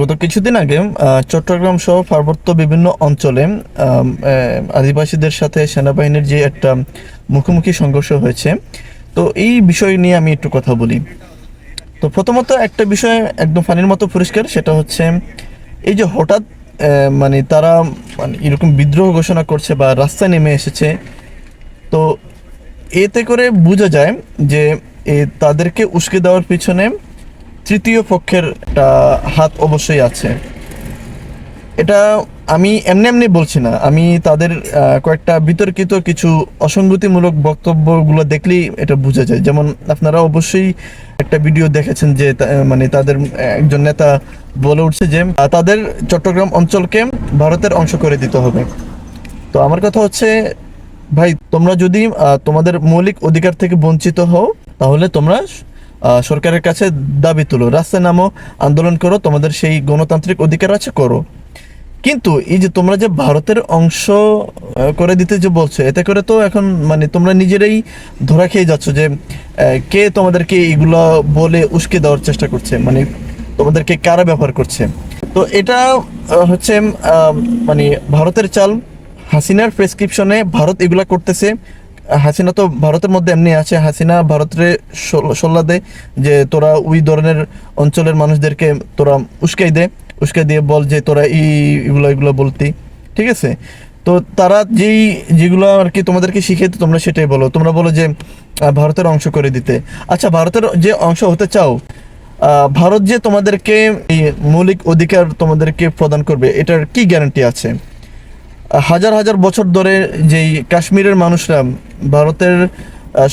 গত কিছুদিন আগে চট্টগ্রাম সহ পার্বত্য বিভিন্ন অঞ্চলে আদিবাসীদের সাথে সেনাবাহিনীর যে একটা মুখোমুখি সংঘর্ষ হয়েছে। তো এই বিষয় নিয়ে আমি একটু কথা বলি। তো প্রথমত একটা বিষয় একদম ফানির মতো পরিষ্কার, সেটা হচ্ছে এই যে হঠাৎ মানে তারা মানে এরকম বিদ্রোহ ঘোষণা করছে বা রাস্তায় নেমে এসেছে, তো এতে করে বোঝা যায় যে তাদেরকে উস্কে দেওয়ার পিছনে তৃতীয় পক্ষের একটা হাত অবশ্যই আছে। এটা আমি এমনি এমনি বলছি না। আমি তাদের কয়েকটা বিতর্কিত কিছু অসঙ্গতিমূলক বক্তব্যগুলো দেখলেই এটা বোঝা যায়। যেমন আপনারা অবশ্যই একটা ভিডিও দেখেছেন যে মানে তাদের একজন নেতা বলে উঠছে যে তাদের চট্টগ্রাম অঞ্চলকে ভারতের অংশ করে দিতে হবে। তো আমার কথা হচ্ছে, ভাই, তোমরা যদি তোমাদের মৌলিক অধিকার থেকে বঞ্চিত হও, তাহলে তোমরা সরকারের কাছে দাবি তুলো, রাস্তায় নামো, আন্দোলন করো, তোমাদের সেই গণতান্ত্রিক অধিকার আছে, করো। কিন্তু এই যে তোমরা যে ভারতের অংশ করে দিতে যে বলছো, এতে করে তো এখন মানে তোমরা নিজেরাই ধরা খেয়ে যাচ্ছ যে কে তোমাদেরকে এগুলো বলে উস্কে দেওয়ার চেষ্টা করছে মানে তোমাদেরকে কারা ব্যবহার করছে? তো এটা হচ্ছে মানে ভারতের চাল, হাসিনার প্রেসক্রিপশনে ভারত এগুলা করতেছে। হাসিনা তো ভারতের মধ্যে এমনি আছে। হাসিনা ভারতের সল্লা দেয় যে তোরা ওই ধরনের অঞ্চলের মানুষদেরকে তোরা উস্কাই দে, উস্কাই দিয়ে বল যে তোরা এই এগুলো বলতি। ঠিক আছে? তো তারা যেই, যেগুলো আর কি তোমাদেরকে শিখেতে তোমরা সেটাই বলো। তোমরা বলো যে ভারতের অংশ করে দিতে। আচ্ছা ভারতের যে অংশ হতে চাও ভারত যে তোমাদেরকে মৌলিক অধিকার তোমাদেরকে প্রদান করবে, এটার কি গ্যারান্টি আছে? হাজার হাজার বছর ধরে যেই কাশ্মীরের মানুষরা ভারতের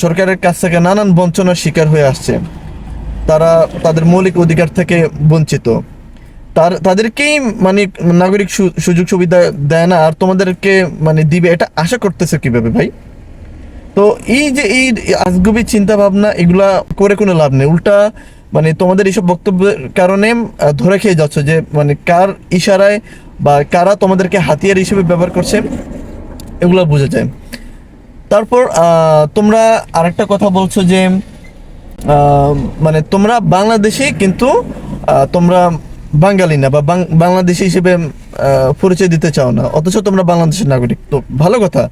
সরকারের কাছ থেকে নানান বঞ্চনার শিকার হয়ে আসছে। তারা তাদের মৌলিক অধিকার থেকে বঞ্চিত। তার, তাদেরকেই মানে নাগরিক সুযোগ সুবিধা দেয় না, আর তোমাদেরকে মানে দিবে, এটা আশা করতেছে কীভাবে ভাই? তো এই যে এই আজগুবি চিন্তা ভাবনা এগুলা করে কোনো লাভ নেই। উল্টা মানে তোমাদের এইসব বক্তব্যের কারণে ধরে খেয়ে যাচ্ছ যে মানে কার ইশারায় বা কারা তোমাদেরকে হাতিয়ার হিসেবে ব্যবহার করছে, এগুলো বোঝা যায়। তারপর তোমরা আরেকটা কথা বলছো যে মানে তোমরা বাংলাদেশি কিন্তু তোমরা বাঙালি না বা বাংলাদেশি হিসেবে পরিচয় দিতে চাও না। অথচ তোমরা বাংলাদেশের নাগরিক। তো ভালো কথা।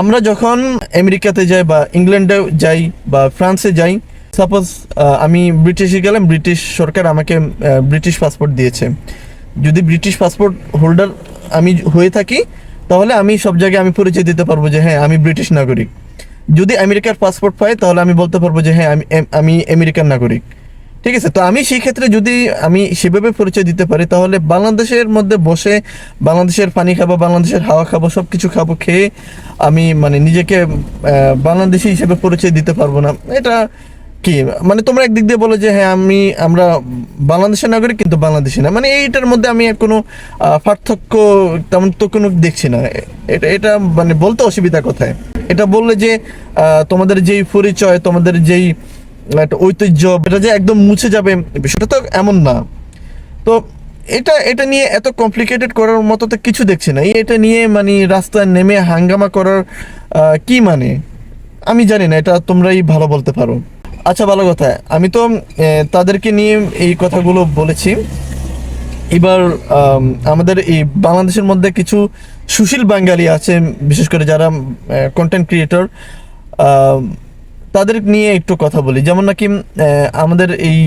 আমরা যখন আমেরিকাতে যাই বা ইংল্যান্ডে যাই বা ফ্রান্সে যাই সাপোজ আমি ব্রিটিশে গেলাম, ব্রিটিশ সরকার আমাকে ব্রিটিশ পাসপোর্ট দিয়েছে। যদি ব্রিটিশ পাসপোর্ট হোল্ডার আমি হয়ে থাকি তাহলে আমি সব জায়গায় আমি পরিচয় দিতে পারব যে হ্যাঁ আমি ব্রিটিশ নাগরিক। যদি আমেরিকার পাসপোর্ট পাই, তাহলে আমি বলতে পারব যে হ্যাঁ আমি আমি আমেরিকান নাগরিক। ঠিক আছে? তো আমি সেই ক্ষেত্রে যদি আমি সেভাবে পরিচয় দিতে পারি, তাহলে বাংলাদেশের মধ্যে বসে, বাংলাদেশের পানি খাব, বাংলাদেশের হাওয়া খাব সব কিছু খাব, খেয়ে আমি মানে নিজেকে বাংলাদেশি হিসেবে পরিচয় দিতে পারব না। এটা কি মানে তোমরা একদিক দিয়ে বলো যে হ্যাঁ আমি, আমরা বাংলাদেশের নাগরিক কিন্তু বাংলাদেশি না। মানে এইটার মধ্যে আমি আর কোনো পার্থক্য তেমন তো কোনো দেখছি না। এটা এটা মানে বলতে অসুবিধা কোথায়। এটা বললে যে তোমাদের যেই পরিচয়, তোমাদের যেই একটা ঐতিহ্য, এটা যে একদম মুছে যাবে, বিষয়টা তো এমন না। তো এটা এটা নিয়ে এত কমপ্লিকেটেড করার মতো তো কিছু দেখছি না। এটা নিয়ে মানে রাস্তায় নেমে হাঙ্গামা করার কি মানে? আমি জানি না, এটা তোমরাই ভালো বলতে পারো। আচ্ছা ভালো কথা। আমি তো তাদেরকে নিয়ে এই কথাগুলো বলেছি। এবার আমাদের এই বাংলাদেশের মধ্যে কিছু সুশীল বাঙালি আছে, বিশেষ করে যারা কন্টেন্ট ক্রিয়েটর তাদের নিয়ে একটু কথা বলি। যেমন নাকি আমাদের এই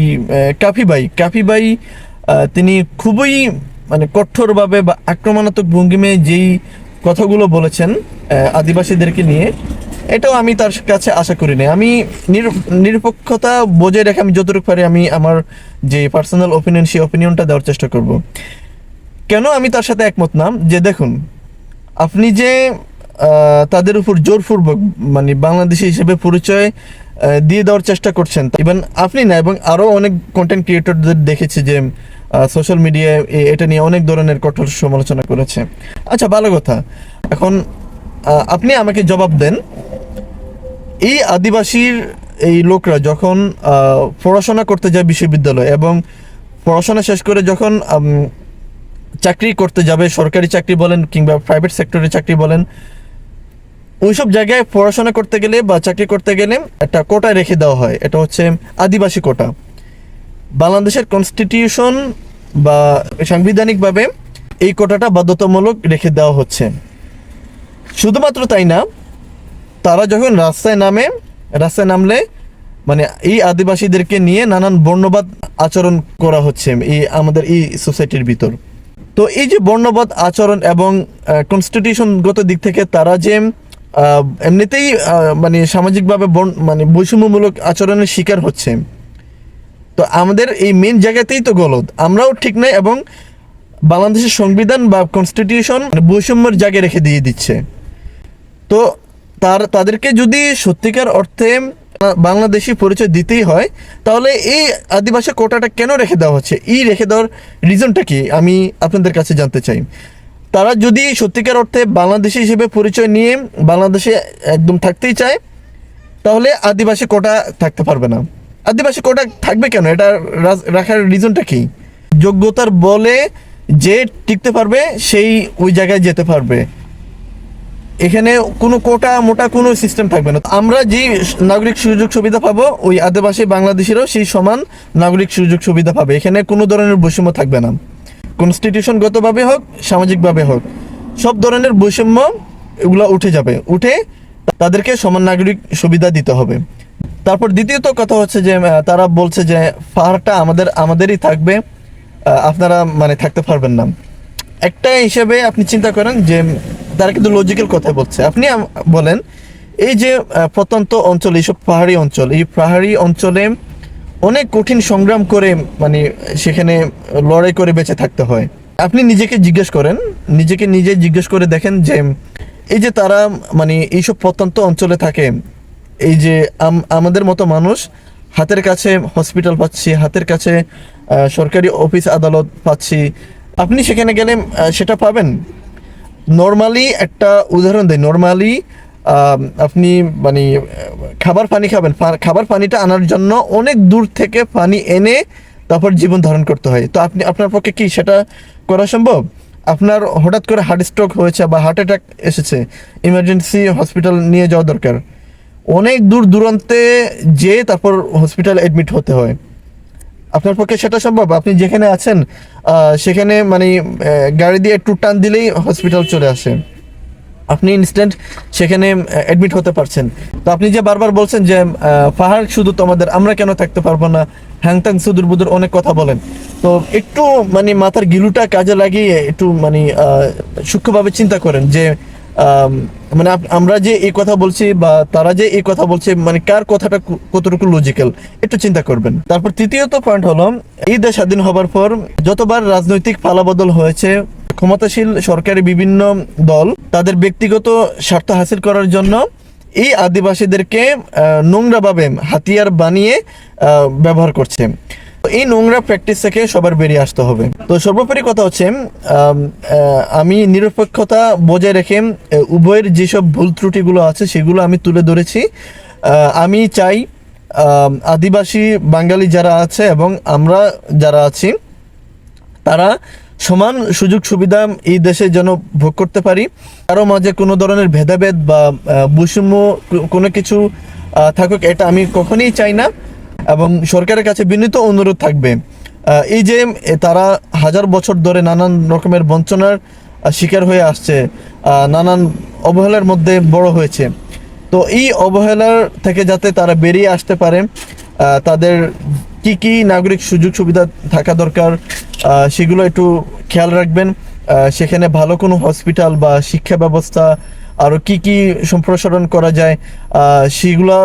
কাফি ভাই কাফি ভাই তিনি খুবই মানে কঠোরভাবে বা আক্রমণাত্মক ভঙ্গিমে যেই কথাগুলো বলেছেন আদিবাসীদেরকে নিয়ে এটাও আমি তার কাছে আশা করি না আমি নির- নিরপেক্ষতা বজায় রেখে আমি যতটুকু পারি আমি আমার যে পার্সোনাল ওপিনিয়ন সেই ওপিনিয়নটা দেওয়ার চেষ্টা করব। কেন আমি তার সাথে একমত নাম যে দেখুন, আপনি যে তাদের উপর জোরপূর্বক মানে বাংলাদেশি হিসেবে পরিচয় দিয়ে দেওয়ার চেষ্টা করছেন ইভেন আপনি না, এবং আরও অনেক কন্টেন্ট ক্রিয়েটরদের দেখেছি যে সোশ্যাল মিডিয়ায় এটা নিয়ে অনেক ধরনের কঠোর সমালোচনা করেছে। আচ্ছা ভালো কথা। এখন আপনি আমাকে জবাব দেন। এই আদিবাসীর এই লোকরা যখন পড়াশোনা করতে যায় বিশ্ববিদ্যালয়ে এবং পড়াশোনা শেষ করে যখন চাকরি করতে যাবে, সরকারি চাকরি বলেন কিংবা প্রাইভেট সেক্টরে চাকরি বলেন, ওইসব জায়গায় পড়াশোনা করতে গেলে বা চাকরি করতে গেলে একটা কোটা রেখে দেওয়া হয়। এটা হচ্ছে আদিবাসী কোটা। বাংলাদেশের কনস্টিটিউশন বা সাংবিধানিকভাবে এই কোটাটা বাধ্যতামূলক রেখে দেওয়া হচ্ছে। শুধুমাত্র তাই না তারা যখন রাস্তায় নামে, রাস্তায় নামলে মানে এই আদিবাসীদেরকে নিয়ে নানান বর্ণবাদ আচরণ করা হচ্ছে এই আমাদের এই সোসাইটির ভিতর। তো এই যে বর্ণবাদ আচরণ এবং কনস্টিটিউশনগত দিক থেকে তারা যে এমনিতেই মানে সামাজিকভাবে মানে বৈষম্যমূলক আচরণের শিকার হচ্ছে। তো আমাদের এই মেন জায়গাতেই তো গলত। আমরাও ঠিক নাই এবং বাংলাদেশের সংবিধান বা কনস্টিটিউশন বৈষম্যের জায়গায় রেখে দিয়ে দিচ্ছে। তো তার, তাদেরকে যদি সত্যিকার অর্থে বাংলাদেশি পরিচয় দিতেই হয়, তাহলে এই আদিবাসী কোটাটা কেন রেখে দেওয়া হচ্ছে? এই রেখে দেওয়ার রিজনটা কি? আমি আপনাদের কাছে জানতে চাই। তারা যদি সত্যিকার অর্থে বাংলাদেশি হিসেবে পরিচয় নিয়ে বাংলাদেশে একদম থাকতেই চায়, তাহলে আদিবাসী কোটা থাকতে পারবে না। আদিবাসী কোটা থাকবে কেন? এটা রাখার রিজনটা কি? যোগ্যতার বলে যে টিকতে পারবে, সেই ওই জায়গায় যেতে পারবে। এখানে কোনো কোটা মোটা কোনো সিস্টেম থাকবে না। আমরা যে নাগরিক সুযোগ সুবিধা পাবো, ওই আদিবাসী বাংলাদেশিরাও সেই সমান নাগরিক সুযোগ সুবিধা পাবে। এখানে কোনো ধরনের বৈষম্য থাকবে না। কনস্টিটিউশনগতভাবে হোক, সামাজিকভাবে হোক, সব ধরনের বৈষম্য এগুলো উঠে যাবে। উঠে তাদেরকে সমান নাগরিক সুবিধা দিতে হবে। তারপর দ্বিতীয়ত কথা হচ্ছে যে তারা বলছে যে পাহাড়টা আমাদের, আমাদেরই থাকবে। আপনারা মানে থাকতে পারবেন না। একটা হিসেবে আপনি চিন্তা করেন যে তারা কিন্তু লজিক্যাল কথা বলছে। আপনি বলেন, এই যে প্রত্যন্ত অঞ্চল, এইসব পাহাড়ি অঞ্চল, এই পাহাড়ি অঞ্চলে অনেক কঠিন সংগ্রাম করে মানে সেখানে লড়াই করে বেঁচে থাকতে হয়। আপনি নিজেকে জিজ্ঞেস করেন, নিজেকে নিজে জিজ্ঞেস করে দেখেন যে, এই যে তারা মানে এইসব প্রত্যন্ত অঞ্চলে থাকে, এই যে আম- আমাদের মতো মানুষ হাতের কাছে হসপিটাল পাচ্ছি, হাতের কাছে সরকারি অফিস আদালত পাচ্ছি, আপনি সেখানে গেলে সেটা পাবেন? নর্মালি একটা উদাহরণ দেয় নর্মালি আপনি মানে খাবার পানি খাবেন। খাবার পানিটা আনার জন্য অনেক দূর থেকে পানি এনে তারপর জীবন ধারণ করতে হয়। তো আপনি, আপনার পক্ষে কি সেটা করা সম্ভব? আপনার হঠাৎ করে হার্ট স্ট্রোক হয়েছে বা হার্ট অ্যাটাক এসেছে ইমার্জেন্সি হসপিটাল নিয়ে যাওয়া দরকার। অনেক দূর দূরান্তে যেয়ে তারপর হসপিটালে অ্যাডমিট হতে হয়। আপনার পক্ষে সেটা সম্ভব? আপনি যেখানে আছেন সেখানে মানে গাড়ি দিয়ে একটু টান দিলেই হসপিটাল চলে আসে। আপনি ইনস্ট্যান্ট সেখানে অ্যাডমিট হতে পারছেন। তো আপনি যে বারবার বলছেন যে পাহাড় শুধু তোমাদের, আমরা কেন থাকতে পারব না? হ্যাংতাং সুদুর বুদুর অনেক কথা বলেন। তো একটু মানে মাথার গিলুটা কাজে লাগিয়ে একটু মানে সূক্ষ্মভাবে চিন্তা করেন যে মানে আমরা যে এই কথা বলছি বা তারা যে এই কথা বলছে মানে কার কথাটা কতটুকু লজিক্যাল একটু চিন্তা করবেন। তারপর তৃতীয়ত পয়েন্ট হলো এই দেশ স্বাধীন হবার পর যতবার রাজনৈতিক পালাবদল হয়েছে, ক্ষমতাশীল সরকারি বিভিন্ন দল তাদের ব্যক্তিগত স্বার্থ হাসিল করার জন্য এই আদিবাসীদেরকে নোংরাভাবে হাতিয়ার বানিয়ে ব্যবহার করছে। এই নোংরা প্র্যাকটিস থেকে সবার বেরিয়ে আসতে হবে। তো সর্বোপরি কথা হচ্ছে, আমি নিরপেক্ষতা বজায় রেখে উভয়ের যেসব ভুল ত্রুটিগুলো আছে সেগুলো আমি তুলে ধরেছি। আমি চাই আদিবাসী বাঙালি যারা আছে এবং আমরা যারা আছি, তারা সমান সুযোগ সুবিধা এই দেশে যেন ভোগ করতে পারি। কারও মাঝে কোনো ধরনের ভেদাভেদ বা বৈষম্য কোনো কিছু থাকুক, এটা আমি কখনোই চাই না। এবং সরকারের কাছে বিনীত অনুরোধ থাকবে এই যে তারা হাজার বছর ধরে নানান রকমের বঞ্চনার শিকার হয়ে আসছে নানান অবহেলার মধ্যে বড় হয়েছে। তো এই অবহেলার থেকে যাতে তারা বেরিয়ে আসতে পারে তাদের কি কি নাগরিক সুযোগ সুবিধা থাকা দরকার সেগুলো একটু খেয়াল রাখবেন। সেখানে ভালো কোনো হসপিটাল বা শিক্ষা ব্যবস্থা আরও কি কি সম্প্রসারণ করা যায় সেগুলো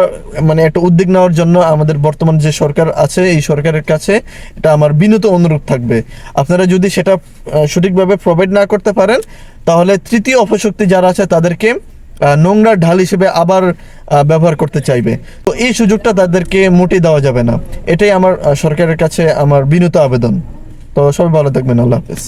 মানে একটা উদ্যোগ নেওয়ার জন্য আমাদের বর্তমান যে সরকার আছে, এই সরকারের কাছে এটা আমার বিনীত অনুরোধ থাকবে। আপনারা যদি সেটা সঠিকভাবে প্রোভাইড না করতে পারেন, তাহলে তৃতীয় অপশক্তি যারা আছে তাদেরকে নোংরা ঢাল হিসেবে আবার ব্যবহার করতে চাইবে। তো এই সুযোগটা তাদেরকে মোটেই দেওয়া যাবে না। এটাই আমার সরকারের কাছে আমার বিনীত আবেদন। তো সবাই ভালো থাকবেন। আল্লাহ হাফেজ।